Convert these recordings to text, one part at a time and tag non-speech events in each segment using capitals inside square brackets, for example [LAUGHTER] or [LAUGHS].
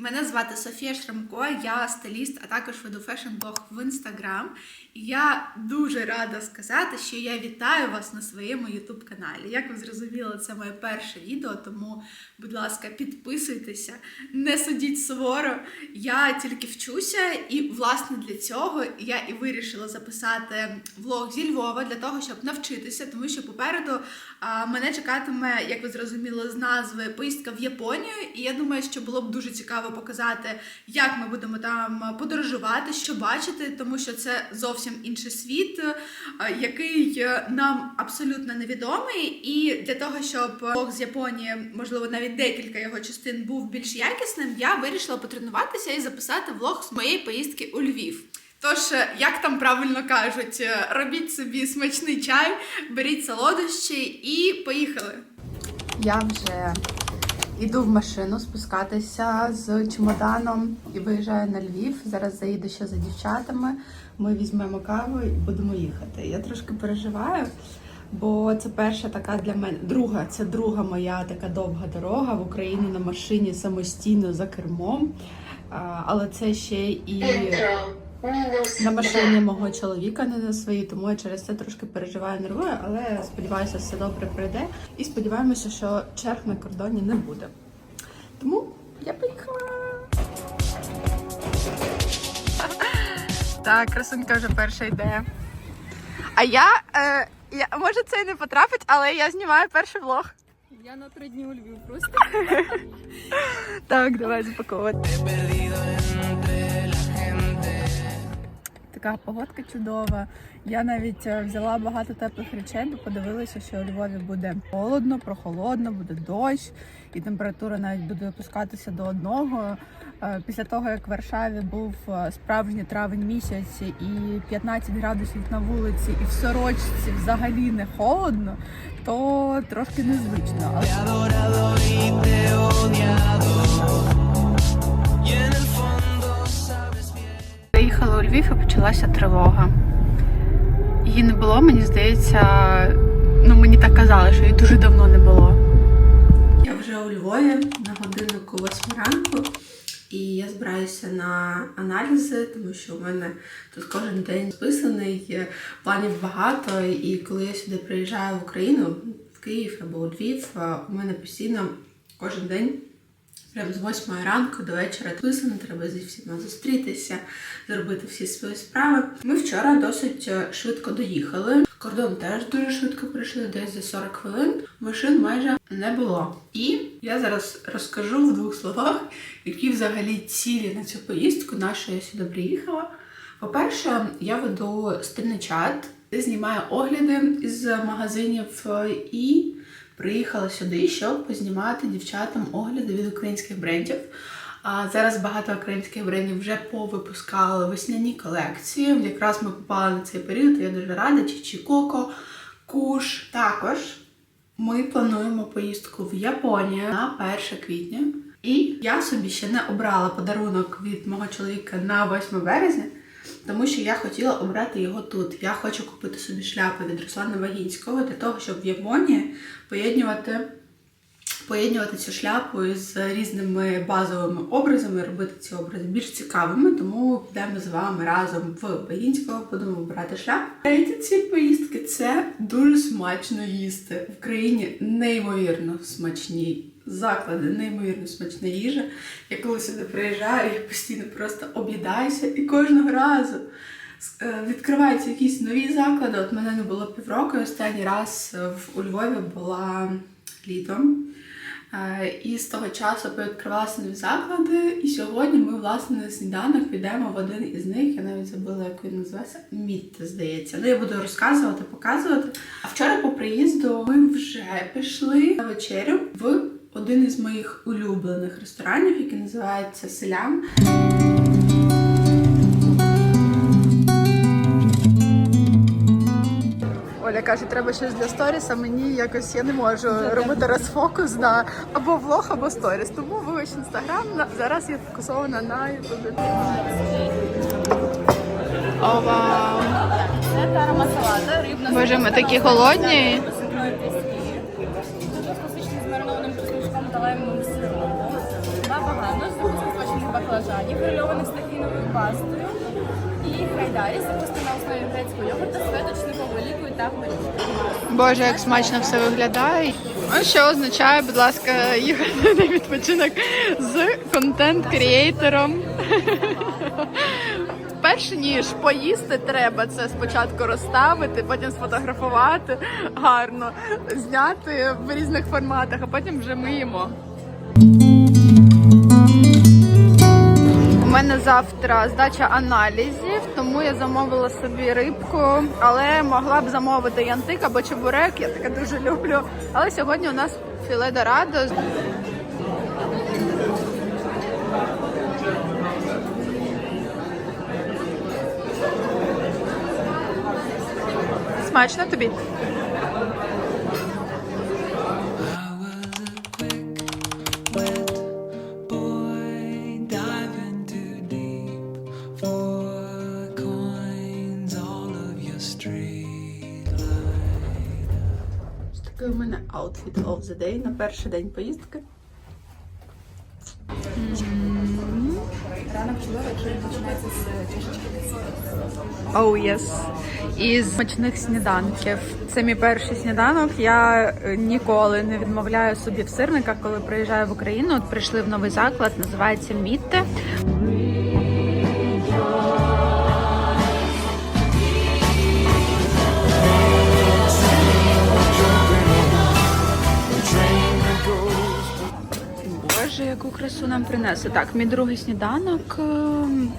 Мене звати Софія Шрамко, я стиліст, а також веду фешн-блог в інстаграм. І я дуже рада сказати, що я вітаю вас на своєму ютуб каналі. Як ви зрозуміли, це моє перше відео, тому, будь ласка, підписуйтеся, не судіть суворо. Я тільки вчуся, і власне для цього я і вирішила записати влог зі Львова для того, щоб навчитися, тому що попереду мене чекатиме, як ви зрозуміли, з назви поїздка в Японію. І я думаю, що було б дуже цікаво показати, як ми будемо там подорожувати, що бачити, тому що це зовсім інший світ, який е, нам абсолютно невідомий. І для того, щоб влог з Японії, можливо, навіть декілька його частин був більш якісним, я вирішила потренуватися і записати влог з моєї поїздки у Львів. Тож, е, як там правильно кажуть, е, робіть собі смачний чай, беріть солодощі і поїхали. Я вже йду в машину спускатися з чемоданом і виїжджаю на Львів. Зараз заїду ще за дівчатами. Ми візьмемо каву і будемо їхати. Я трошки переживаю, бо це перша така для мене, друга, це друга моя така довга дорога в Україну на машині самостійно за кермом. Але це ще і на машині мого чоловіка, не на своїй, тому я через це трошки переживаю, нервую, але сподіваюся, все добре пройде. І сподіваємося, що черг на кордоні не буде. Тому я поїхала. Так, красунька вже перша йде. А я, е, я може це і не потрапить, але я знімаю перший влог. Я на три дні у Львів просто. [LAUGHS] Так, давай запаковувати. Така погодка чудова. Я навіть е, взяла багато теплих речей, бо подивилася, що у Львові буде холодно, прохолодно, буде дощ, і температура навіть буде опускатися до одного. Е, Після того, як в Варшаві був е, справжній травень місяць і 15 градусів на вулиці, і в сорочці взагалі не холодно, то трошки незвично. Але у Львів і почалася тривога. Її не було, мені здається, ну мені так казали, що її дуже давно не було. Я вже у Львові на годиннику 8 ранку, і я збираюся на аналізи, тому що у мене тут кожен день списаний, планів багато. І коли я сюди приїжджаю в Україну, в Київ або у Львів, у мене постійно кожен день Прям з 8 ранку до вечора списано, треба зі всіма зустрітися, зробити всі свої справи. Ми вчора досить е, швидко доїхали. Кордон теж дуже швидко прийшли, десь за 40 хвилин. Машин майже не було. І я зараз розкажу в двох словах, які взагалі цілі на цю поїздку, на що я сюди приїхала. По-перше, я веду стильний чат, де знімаю огляди із магазинів е, і приїхала сюди, щоб познімати дівчатам огляди від українських брендів. А зараз багато українських брендів вже повипускали весняні колекції. Якраз ми попали на цей період. Я дуже рада. Чічі Коко, Куш. Також ми плануємо поїздку в Японію на 1 квітня. І я собі ще не обрала подарунок від мого чоловіка на 8 березня. Тому що я хотіла обрати його тут. Я хочу купити собі шляпу від Руслана Вагінського для того, щоб в Японії поєднувати, поєднувати цю шляпу із різними базовими образами, робити ці образи більш цікавими. Тому підемо з вами разом в Вагінського, будемо обирати шляпу. Третє ці поїздки це дуже смачно їсти. В країні неймовірно смачні заклади, неймовірно смачна їжа. Я коли сюди приїжджаю, я постійно просто об'їдаюся і кожного разу е, відкриваються якісь нові заклади. От мене не було півроку. і Останній раз е, у Львові була літом. Е, І з того часу відкривалися нові заклади. І сьогодні ми, власне, на сніданок підемо в один із них. Я навіть забула, як він називається. Мітте, здається. Ну, я буду розказувати, показувати. А вчора по приїзду ми вже пішли на вечерю в один із моїх улюблених ресторанів, який називається Селян. Оля каже, треба щось для сторіс, а мені якось я не можу робити розфокус на або влог, або сторіс. Тому вибач інстаграм. Зараз я фокусована на ютубі. О, вау! Це тара масалата, рибна Боже, ми такі голодні. Баклажанів, з тафіновою пастою. І хайдарі, запустили на основі грецького йогурта з светочником, великою та горішкою. Боже, як смачно все виглядає. А що означає, будь ласка, їхати [LAUGHS] на відпочинок з контент-крієйтором. [LAUGHS] Перш ніж поїсти, треба це спочатку розставити, потім сфотографувати гарно, зняти в різних форматах, а потім вже ми їмо. Мене завтра здача аналізів, тому я замовила собі рибку, але могла б замовити янтик або чебурек, я таке дуже люблю. Але сьогодні у нас філе дорадо. Смачно тобі? Такий у мене outfit of the day на перший день поїздки. Якщо він починається з чашечки. Із смачних сніданків. Це мій перший сніданок. Я е, ніколи не відмовляю собі в сирниках, коли приїжджаю в Україну. От прийшли в новий заклад, називається Мітте. Красу нам принесли. Так, мій другий сніданок е,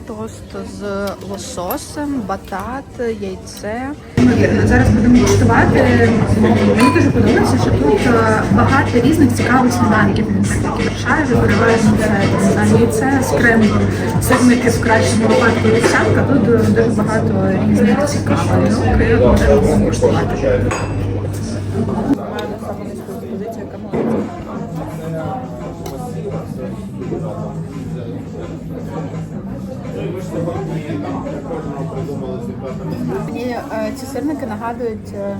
тост з лососем, батат, яйце. Вірно, зараз будемо куштувати. Мені дуже подобається, що тут е, багато різних цікавих сніданків. Це не знаю, яйце з кремом, сирники в кращому випадку вівсянка. Тут дуже багато різних цікавих. Ну, Е, ці сирники нагадують е,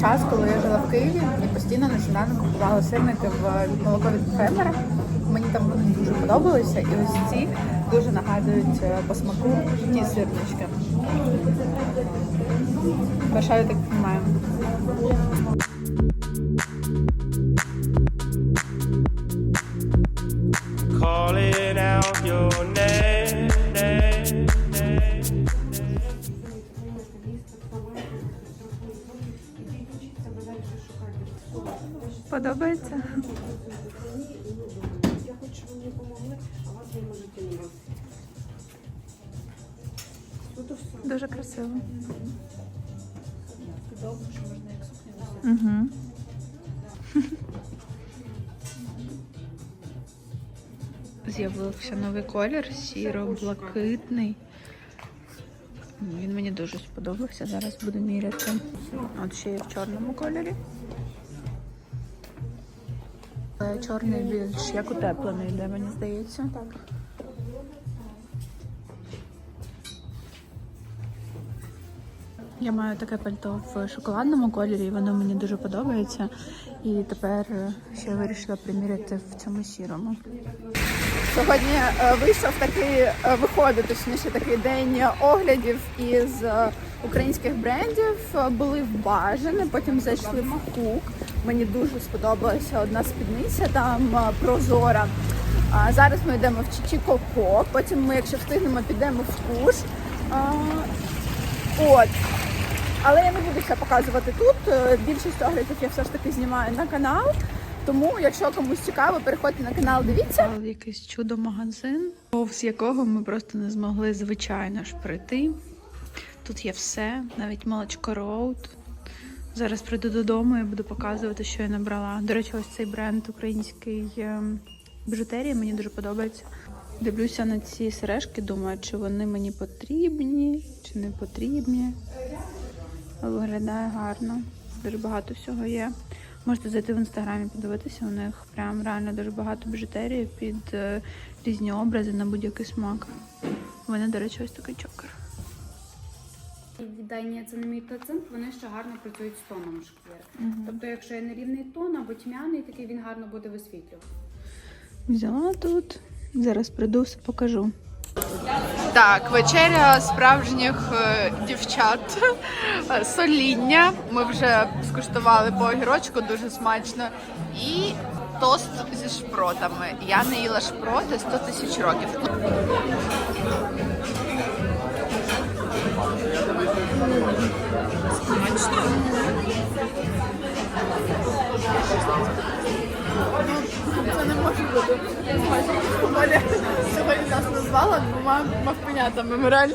час, коли я жила в Києві і постійно на сніданок купувала сирники в молоко від фермера. Мені там вони дуже подобалися, і ось ці дуже нагадують е, по смаку ті сирнички. Бажаю так немає. Подобається? Дуже красиво. Сподобав, що можна як Угу. З'явився новий колір, сіро-блакитний. Він мені дуже сподобався. Зараз буду міряти. От ще є в чорному кольорі. Е, Чорний більш як утеплений йде, мені здається. Так. Я маю таке пальто в шоколадному кольорі, і воно мені дуже подобається. І тепер е, ще вирішила приміряти в цьому сірому. Сьогодні е, вийшов такий, е, виходить точніше такий день оглядів із е, українських брендів. Були в Бажане, потім зайшли в Кук. Мені дуже сподобалася одна спідниця там прозора. А зараз ми йдемо в Чичі Коко, потім ми, якщо встигнемо, підемо в Куш. А, От. Але я не буду все показувати тут. Більшість оглядів я все ж таки знімаю на канал. Тому, якщо комусь цікаво, переходьте на канал, дивіться. Якийсь чудо-магазин, повз якого ми просто не змогли, звичайно ж, пройти. Тут є все, навіть молочко роуд. Зараз прийду додому і буду показувати, що я набрала. До речі, ось цей бренд український ем, біжутерії мені дуже подобається. Дивлюся на ці сережки, думаю, чи вони мені потрібні, чи не потрібні. Виглядає гарно. Дуже багато всього є. Можете зайти в інстаграмі, подивитися. У них прям реально дуже багато біжутерії під е, різні образи на будь-який смак. У мене, до речі, ось такий чокер. Віддання це не мій процент, вони ще гарно працюють з тоном шкіри. Тобто, якщо є нерівний тон або тьмяний, такий він гарно буде висвітлювати. Взяла тут Зараз прийду, все покажу. Так, вечеря справжніх е, дівчат. Е, Соління. Ми вже скуштували по огірочку, дуже смачно. І тост зі шпротами. Я не їла шпроти 100 тисяч років. Це Оля сьогодні нас назвала двома мавпенятами. Ми реально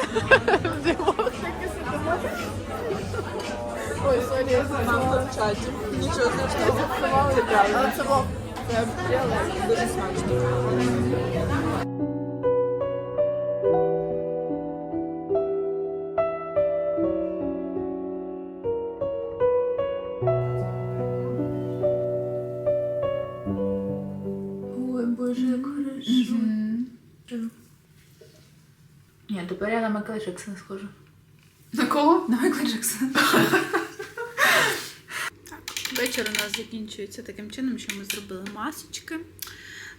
вдвох таки сидимо. Ой, сорі, я зіпсувала в чаті. Нічого страшного. Але це було це дуже смачно. Майкла Джексона схожу. На кого? На Майкла Джексона. Вечір у нас закінчується таким чином, що ми зробили масочки.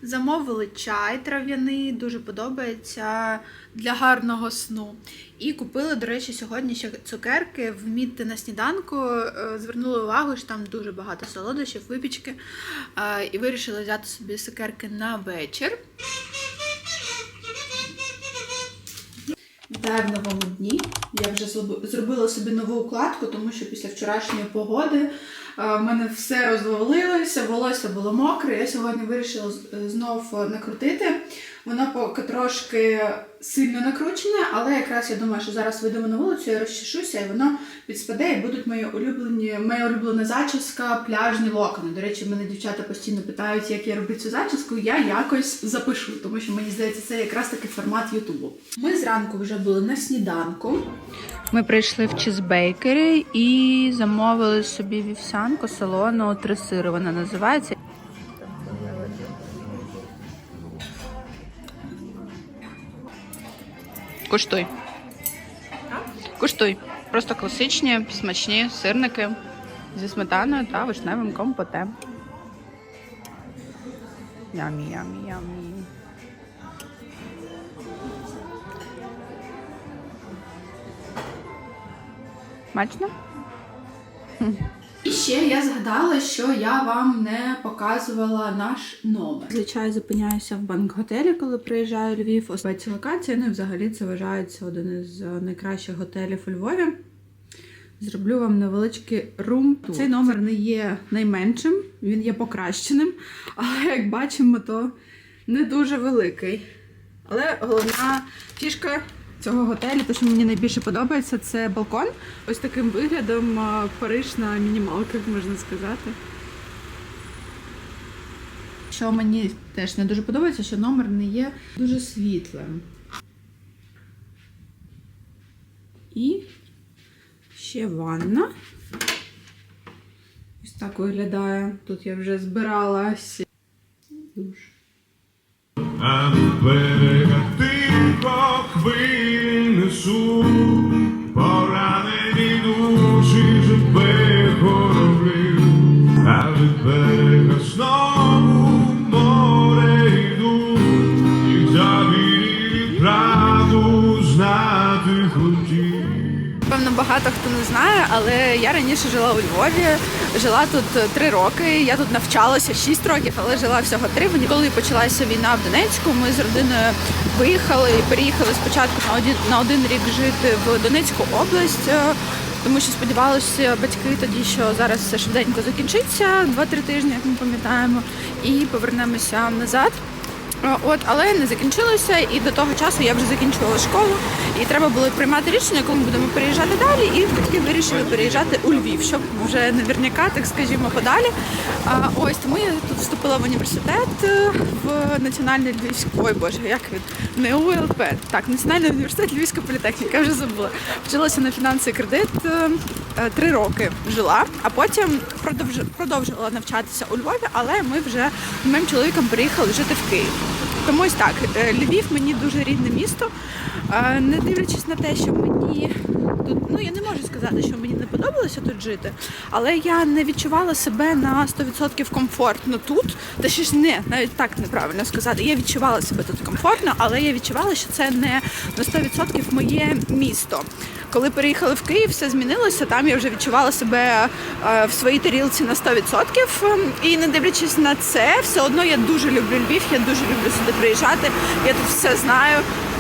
Замовили чай трав'яний, дуже подобається для гарного сну. І купили, до речі, сьогодні ще цукерки в мідти на сніданку. Е, Звернули увагу, що там дуже багато солодощів, випічки. Е, І вирішили взяти собі цукерки на вечір. Вітаю дні. Я вже зробила собі нову укладку, тому що після вчорашньої погоди е, в мене все розвалилося, волосся було мокре. Я сьогодні вирішила знов накрутити. Воно поки трошки сильно накручене, але якраз я думаю, що зараз вийдемо на вулицю, я розчешуся, і воно підспаде, і будуть мої улюблені, моя улюблена зачіска, пляжні локони. До речі, мене дівчата постійно питають, як я роблю цю зачіску. Я якось запишу, тому що мені здається, це якраз таки формат Ютубу. Ми зранку вже були на сніданку. Ми прийшли в чизбейкері і замовили собі вівсянку салону три. Вона називається. Куштуй. Куштуй. Просто класичні, смачні сирники зі сметаною та вишневим компотем. Ямі, ямі, ямі. Смачно? Ще я згадала, що я вам не показувала наш номер. Звичайно, зупиняюся в банк-готелі, коли приїжджаю у Львів. Ось ці локації, ну і взагалі це вважається один із е, найкращих готелів у Львові. Зроблю вам невеличкий рум. Цей номер не є найменшим, він є покращеним, [LAUGHS] але як бачимо, то не дуже великий. Але головна фішка цього готелю, те, що мені найбільше подобається, це балкон. Ось таким виглядом Париж на мінімалках, можна сказати. Що мені теж не дуже подобається, що номер не є дуже світлим. І ще ванна. Ось так виглядає. Тут я вже збиралась. Душ. Багато хто не знає, але я раніше жила у Львові, жила тут е, три роки. Я тут навчалася 6 років, але жила всього три. Коли почалася війна в Донецьку, ми з родиною виїхали і переїхали спочатку на один на один рік жити в Донецьку область. е, Тому що сподівалися батьки тоді, що зараз все швиденько закінчиться 2-3 тижні, як ми пам'ятаємо, і повернемося назад. Е, От, але не закінчилося, і до того часу я вже закінчувала школу, і треба було приймати рішення, коли ми будемо переїжджати далі. І батьки вирішили переїжджати у Львів, щоб вже наверняка, так скажімо, подалі. А, ось тому я тут вступила в університет е, в Національний Львівський, ой Боже, як він не УЛП. Так, Національний університет Львівська політехніка, вже забула. Вчилася на фінанси кредит. Е, Три роки жила, а потім продовж- продовжувала навчатися у Львові, але ми вже з моїм чоловіком переїхали жити в Київ. Тому ось так, е, Львів мені дуже рідне місто. Е, Не дивлячись на те, що мені тут, ну я не можу сказати, що мені не подобалося тут жити, але я не відчувала себе на 100% комфортно тут. Та ще ж не, навіть так неправильно сказати. Я відчувала себе тут комфортно, але я відчувала, що це не на 100% моє місто. Коли переїхали в Київ, все змінилося. Там я вже відчувала себе е, в своїй тарілці на 100%. І не дивлячись на це, все одно я дуже люблю Львів, я дуже люблю сюди приїжджати. Я тут все знаю.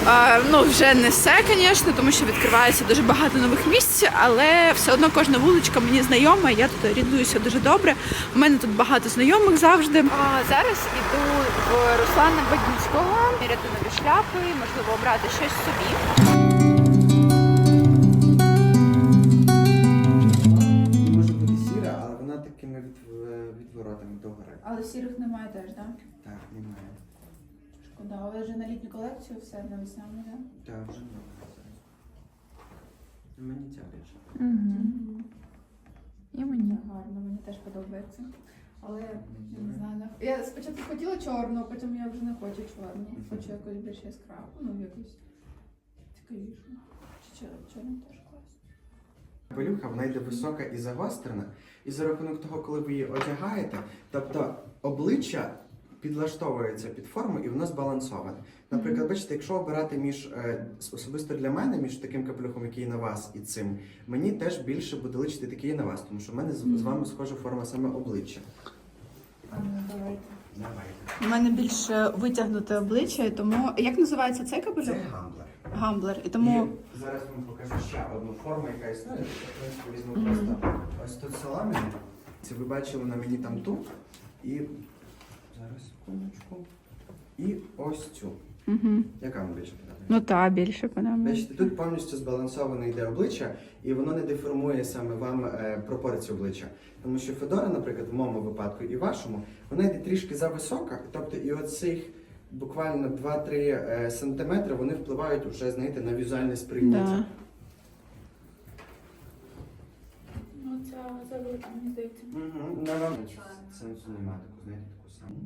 Е, Ну, вже не все, звісно, тому що відкривається дуже багато нових місць, але все одно кожна вуличка мені знайома. Я тут орієнтуюся дуже добре. У мене тут багато знайомих завжди. А зараз іду в Руслана Бадінського, міряти нові шляпи, можливо, обрати щось собі. Але сірих немає теж, так? Так, немає. Шкода, але вже на літню колекцію все на весняну, так? Так, вже немає зараз. Мені ця більше. І мені. Гарно, мені теж подобається. Але я не знаю. не- Я спочатку хотіла чорну, а потім я вже не хочу чорну. Хочу якусь більш яскраву, ну якусь цікавішу. Чи чор- чорну теж класно. Пелюха, вона йде висока і загострена, і за рахунок того, коли ви її одягаєте, тобто обличчя підлаштовується під форму і воно збалансоване. Наприклад, бачите, якщо обирати між е, особисто для мене, між таким капелюхом, який на вас, і цим, мені теж більше буде личити такий на вас, тому що в мене з, вами схожа форма саме обличчя. Давайте. Давайте. У мене більш витягнуте обличчя, тому як називається цей капелюх? Це гамблер. Гамблер. І тому І зараз вам покажу ще одну форму, яка існує. В принципі, візьму просто ось тут соломіну. Це ви бачили на мені там ту. І зараз секундочку. І ось цю. угу. Яка вам більше подобається? ну та більше подобається. Бачите, тут повністю збалансоване йде обличчя, і воно не деформує саме вам е, пропорцію обличчя. Тому що Федора, наприклад, в моєму випадку і вашому, вона йде трішки зависока, тобто і оцих буквально 2-3 е, сантиметри вони впливають вже, знаєте, на візуальне сприйняття. Да. Ну ця завелика, мені здається. Угу. На вам сенсу немає таку, знаєте, таку саму.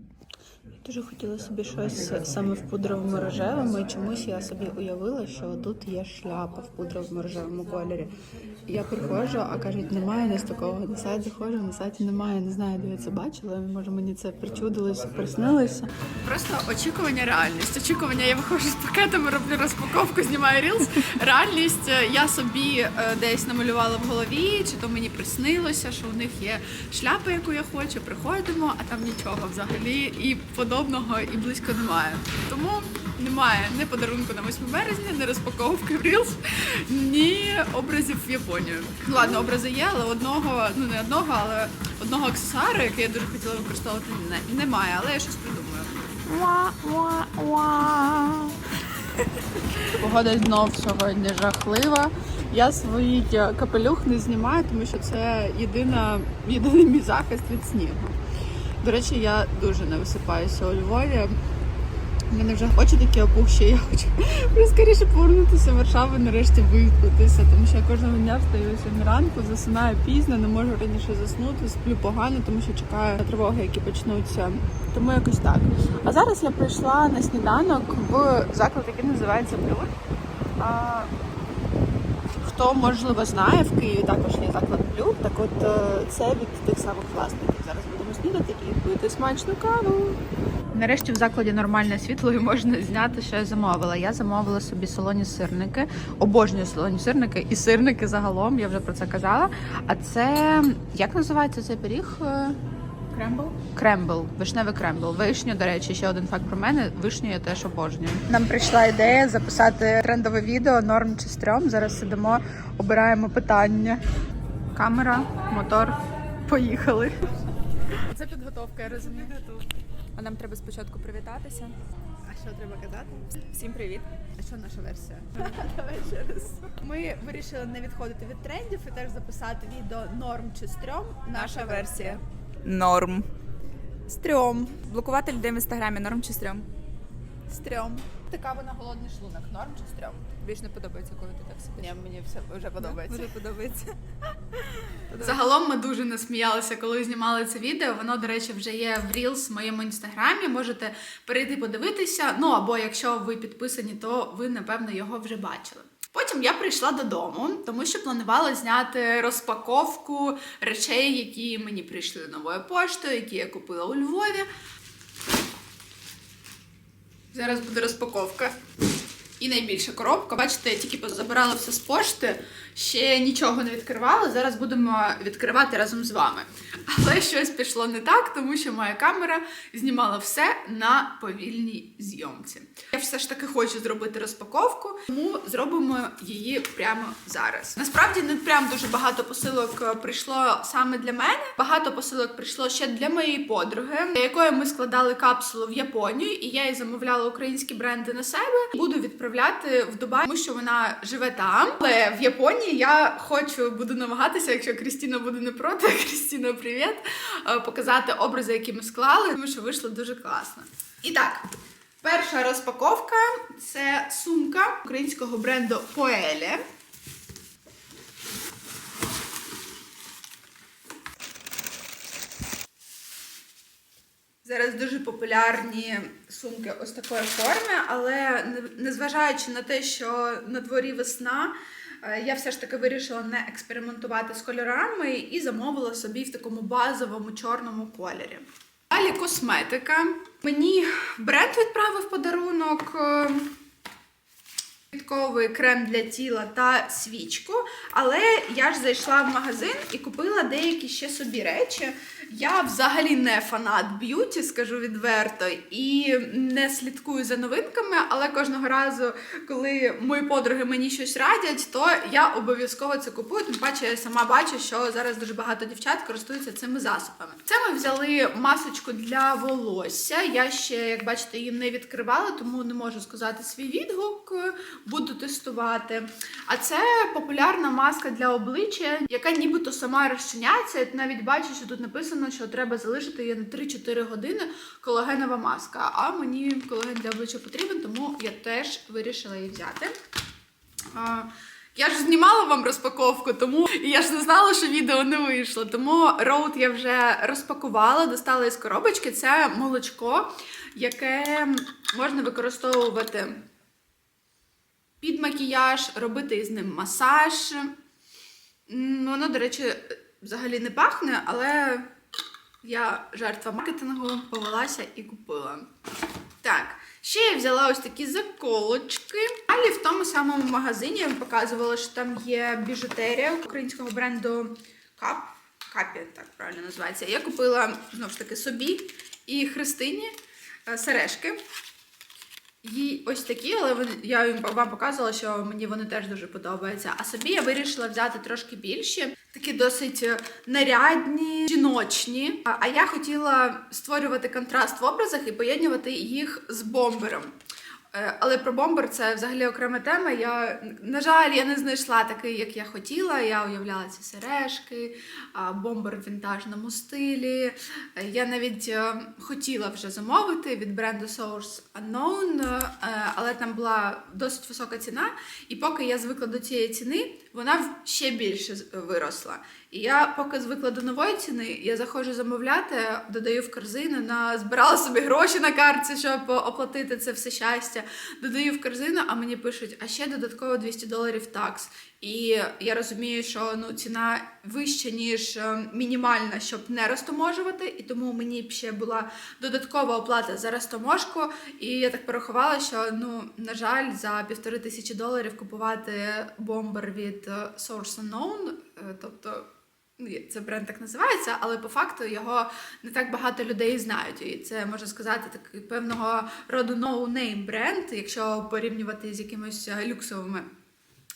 Дуже хотіла собі щось саме в пудровому рожевому, і чомусь я собі уявила, що тут є шляпа в пудровому рожевому кольорі. Я приходжу, а кажуть, немає не з такого. На сайт заходжу, на сайті немає. Не знаю, де я це бачила. Може мені це причудилося, приснилося. Просто очікування, реальність. Очікування, я виходжу з пакетами, роблю розпаковку, знімаю рілс. Реальність е, я собі е, десь намалювала в голові, чи то мені приснилося, що у них є шляпа, яку я хочу. Приходимо, а там нічого взагалі і подобного, і близько немає. Тому немає ні подарунку на 8 березня, ні розпаковки в рілс, ні образів в Японію. Ну ладно, образи є, але одного, ну не одного, але одного аксесуару, який я дуже хотіла використовувати, не, немає, але я щось придумаю. Погода знов сьогодні жахлива. Я свій капелюх не знімаю, тому що це єдина, єдиний мій захист від снігу. До речі, я дуже не висипаюся у Львові. У мене вже очі такі опухші, я хочу скоріше повернутися в Варшаву і нарешті виспатися, тому що я кожного дня встаю 7 ранку, засинаю пізно, не можу раніше заснути, сплю погано, тому що чекаю на тривоги, які почнуться. Тому якось так. А зараз я прийшла на сніданок в заклад, який називається Блюр. Хто можливо знає, в Києві також є заклад Блюр. Так от е, це від тих самих власників. Пити смачну каву. Нарешті в закладі нормальне світло і можна зняти, що я замовила. Я замовила собі солоні сирники, обожнюю солоні сирники і сирники загалом, я вже про це казала. А це як називається цей пиріг? Е, Крембл? Крембл, вишневий крембл. Вишню, до речі, ще один факт про мене. Вишню я теж обожнюю. Нам прийшла ідея записати трендове відео норм чи стрьом. Зараз сидимо, обираємо питання. Камера, мотор. Поїхали. Це підготовка, я розумію. А нам треба спочатку привітатися. А що треба казати? Всім привіт. А що наша версія? [LAUGHS] Давай ще раз. Ми вирішили не відходити від трендів і теж записати відео норм чи стрьом. Наша версія. Норм. Стрьом. Блокувати людей в інстаграмі норм чи стрьом? Стрьом. Пити каву на голодний шлунок. Норм чи стрьом? Більш не подобається, коли ти так сидиш. Ні, мені все вже подобається. Вже подобається. [LAUGHS] Загалом ми дуже насміялися, коли знімали це відео. Воно, до речі, вже є в Reels в моєму інстаграмі. Можете перейти подивитися. Ну або якщо ви підписані, то ви напевно його вже бачили. Потім я прийшла додому, тому що планувала зняти розпаковку речей, які мені прийшли новою поштою, які я купила у Львові. Зараз буде розпаковка. І найбільша коробка. Бачите, я тільки забирала все з пошти, ще нічого не відкривала. Зараз будемо відкривати разом з вами. Але щось пішло не так, тому що моя камера знімала все на повільній зйомці. Я все ж таки хочу зробити розпаковку, тому зробимо її прямо зараз. Насправді не прям дуже багато посилок прийшло саме для мене. Багато посилок прийшло ще для моєї подруги, для якої ми складали капсулу в Японію, і я їй замовляла українські бренди на себе. Буду відправляти в Дубай, тому що вона живе там. Але в Японії я хочу буду намагатися, якщо Крістіна буде не проти, [LAUGHS] Крістіна, привіт, е, показати образи, які ми склали, тому що вийшло дуже класно. І так. Перша розпаковка це сумка українського бренду Поеле. Зараз дуже популярні сумки ось такої форми, але незважаючи на те, що на дворі весна, е, я все ж таки вирішила не експериментувати з кольорами і замовила собі в такому базовому чорному кольорі. Далі косметика. Мені бренд відправив подарунок. е, Квітковий крем для тіла та свічку. Але я ж зайшла в магазин і купила деякі ще собі речі. Я взагалі не фанат б'юті, скажу відверто, і не слідкую за новинками, але кожного разу, коли мої подруги мені щось радять, то я обов'язково це купую. Тим паче я сама бачу, що зараз дуже багато дівчат користуються цими засобами. Це ми взяли масочку для волосся. Я ще, як бачите, її не відкривала, тому не можу сказати свій відгук. Буду тестувати. А це популярна маска для обличчя, яка нібито сама розчиняється. Навіть бачу, що тут написано, що треба залишити її на 3-4 години колагенова маска. А мені колаген для обличчя потрібен, тому я теж вирішила її взяти. Я ж знімала вам розпаковку, тому і я ж не знала, що відео не вийшло. Тому роут я вже розпакувала, достала із коробочки. Це молочко, яке можна використовувати під макіяж, робити із ним масаж. Воно, до речі, взагалі не пахне, але я жертва маркетингу повелася і купила. Так, ще я взяла ось такі заколочки. Далі в тому самому магазині я вам показувала, що там є біжутерія українського бренду Кап. Капі, так правильно називається. Я купила знову ж таки собі і Христині е, сережки. Їй ось такі, але вони, я вам показувала, що мені вони теж дуже подобаються. А собі я вирішила взяти трошки більші, такі досить е, нарядні, жіночні. А- я хотіла створювати контраст в образах і поєднувати їх з бомбером. Е, Але про бомбер це взагалі окрема тема. Я, на жаль, я не знайшла такий, як я хотіла. Я уявляла ці сережки, бомбер в вінтажному стилі. Е, Я навіть хотіла вже замовити від бренду Source Unknown, але там була досить висока ціна. І поки я звикла до цієї ціни, вона ще більше виросла. І я поки звикла до нової ціни, я заходжу замовляти, додаю в корзину, на збирала собі гроші на картці, щоб оплатити це все щастя. Додаю в корзину, а мені пишуть, а ще додатково 200 доларів такс. І я розумію, що ну ціна вища, ніж е, мінімальна, щоб не розтоможувати, і тому мені б ще була додаткова оплата за розтоможку. І я так порахувала, що ну на жаль, за півтори тисячі доларів купувати бомбер від е, Source Unknown, е, тобто. ну, Це бренд так називається, але по факту його не так багато людей знають. І це можна сказати такий певного роду no-name бренд, якщо порівнювати з якимось люксовими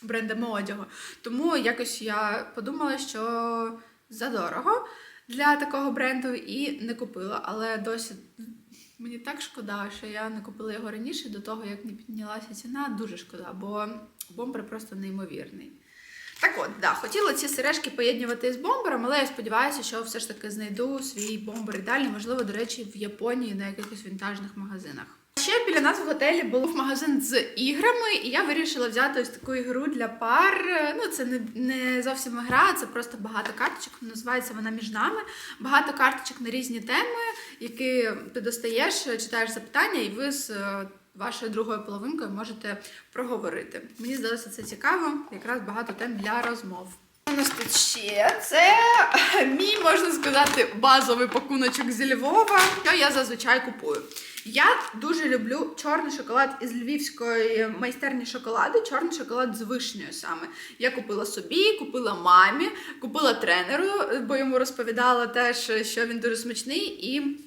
брендами одягу. Тому якось я подумала, що задорого для такого бренду і не купила. Але досі мені так шкода, що я не купила його раніше, до того як не піднялася ціна. Дуже шкода, бо бомбер просто неймовірний. Так от, да, хотіла ці сережки поєднувати з бомбером, але я сподіваюся, що все ж таки знайду свій бомбер ідеальний, можливо, до речі, в Японії на якихось вінтажних магазинах. Ще біля нас в готелі був магазин з іграми, і я вирішила взяти ось таку ігру для пар. Ну, це не, не зовсім гра, це просто багато карточок. Називається вона між нами. Багато карточок на різні теми, які ти достаєш, читаєш запитання, і ви з е, вашою другою половинкою можете проговорити. Мені здалося це цікаво, якраз багато тем для розмов. У нас тут ще це [LAUGHS] мій, можна сказати, базовий пакуночок зі Львова, що я зазвичай купую. Я дуже люблю чорний шоколад із львівської майстерні шоколаду, чорний шоколад з вишнею саме. Я купила собі, купила мамі, купила тренеру, бо йому розповідала теж, що він дуже смачний і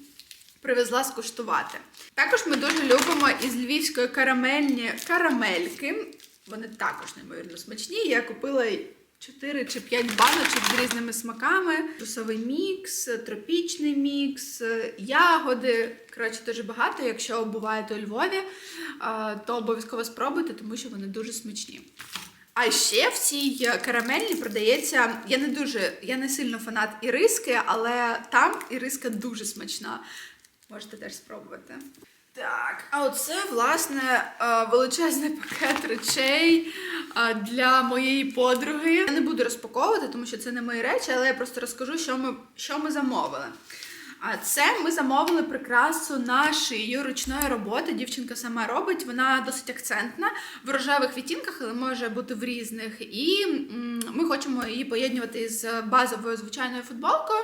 привезла скуштувати. Також ми дуже любимо із львівської карамельні карамельки. Вони також неймовірно смачні. Я купила 4 чи 5 баночок з різними смаками: тусовий мікс, тропічний мікс, ягоди. Коротше, дуже багато. Якщо буваєте у Львові, то обов'язково спробуйте, тому що вони дуже смачні. А ще в цій карамельні продається. Я не дуже, я не сильно фанат іриски, але там іриска дуже смачна. Можете теж спробувати. Так, а оце, власне, е, величезний [LAUGHS] пакет речей е, для моєї подруги. Я не буду розпаковувати, тому що це не мої речі, але я просто розкажу, що ми, що ми замовили. А це ми замовили прикрасу нашої ручної роботи. Дівчинка сама робить. Вона досить акцентна в рожевих відтінках, але може бути в різних. І ми хочемо її поєднувати з базовою звичайною футболкою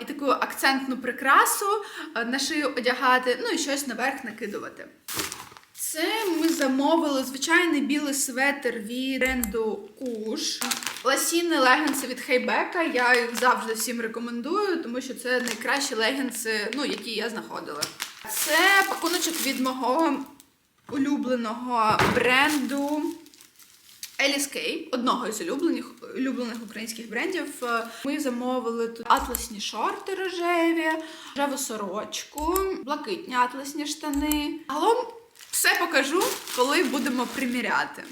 і таку акцентну прикрасу на шию одягати, ну і щось наверх накидувати. Це ми замовили звичайний білий светр від бренду Куш. Ласіни легінси від Хейбека. Я їх завжди всім рекомендую, тому що це найкращі легінси, ну, які я знаходила. Це пакуночок від мого улюбленого бренду Alice Kay, одного із улюблених, улюблених українських брендів. Ми замовили тут атласні шорти рожеві, рожеву сорочку, блакитні атласні штани. Загалом все покажу, коли будемо приміряти.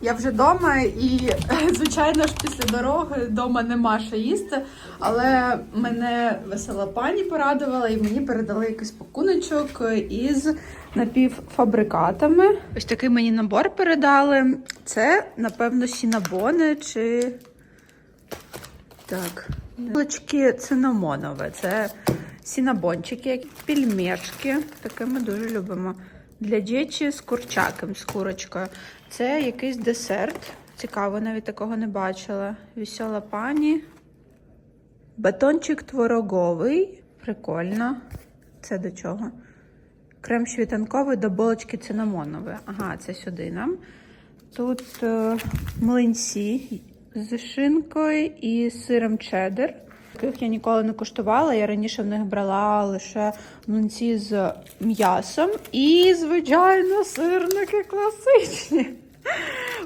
Я вже вдома і, [LAUGHS] звичайно ж, після дороги вдома нема що їсти, але мене весела пані порадувала і мені передали якийсь пакуночок із напівфабрикатами. Ось такий мені набор передали. Це, напевно, сінабони чи. Так. Булочки цинамонове. Це сінабончики, як пельмешки. Таке ми дуже любимо. Для дічі з курчаком, з курочкою. Це якийсь десерт. Цікаво, навіть такого не бачила. Весела пані. Батончик твороговий. Прикольно. Це до чого? Крем світанковий до булочки цинамонової. Ага, це сюди нам. Тут е, млинці з шинкою і сиром чеддер. Таких я ніколи не куштувала. Я раніше в них брала лише млинці з м'ясом і, звичайно, сирники класичні.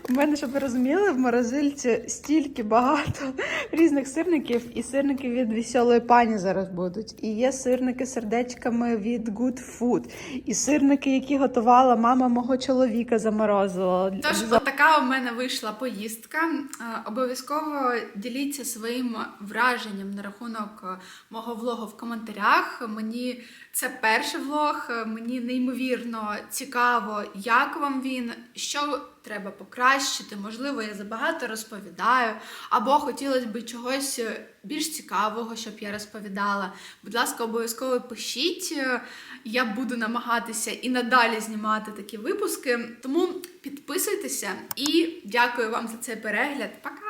У мене, щоб ви розуміли, в морозильці стільки багато [LAUGHS] різних сирників, і сирники від веселої пані зараз будуть. І є сирники з сердечками від Good Food, і сирники, які готувала мама мого чоловіка, заморозила. Тож, така у мене вийшла поїздка. Е, Обов'язково діліться своїм враженням на рахунок е, мого влогу в коментарях. Мені це перший влог. е, Мені неймовірно цікаво, як вам він, що треба покращити. Можливо, я забагато розповідаю, або хотілося б чогось е, більш цікавого, щоб я розповідала. Будь ласка, обов'язково пишіть. Е, Я буду намагатися і надалі знімати такі випуски. Тому підписуйтеся і дякую вам за цей перегляд. Пока!